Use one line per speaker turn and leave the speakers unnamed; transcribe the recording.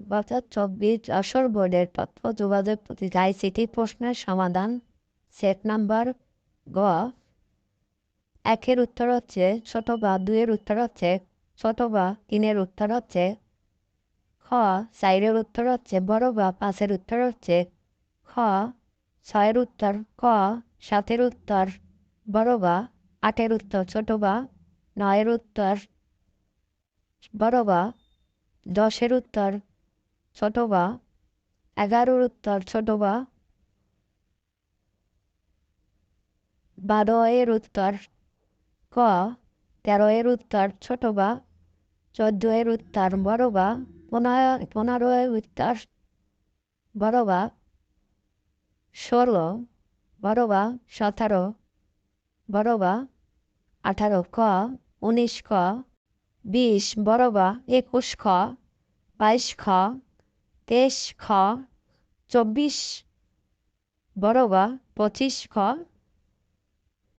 বছর চব্বিশ যশোর বোর্ডের তথ্য যোগাযোগ প্রতিটি আইসিটি প্রশ্নের সমাধান, সেট নাম্বার গ। একের উত্তর হচ্ছে ছোট বা দুইয়ের উত্তর হচ্ছে ছোট বা তিনের উত্তর হচ্ছে খ। চাইরের উত্তর হচ্ছে বড় বা পাঁচের উত্তর হচ্ছে খ। ছয়ের উত্তর ক, সাতের উত্তর বড় বা আটের উত্তর ছোট বা নয়ের উত্তর বড় বা দশের উত্তর ছোট বা এগারোর উত্তর ছোট বা বারো এর উত্তর ক তেরো এর উত্তর ছোট বা চোদ্দ এর উত্তর বড় বা পনেরো এর উত্তর বড় বা ষোলো বড় বা সতেরো বড় বা আঠারো ক, উনিশ ক, বিশ বড় বা একুশ খ বাইশ খ তেইশ খ চব্বিশ বড় বা পঁচিশ খ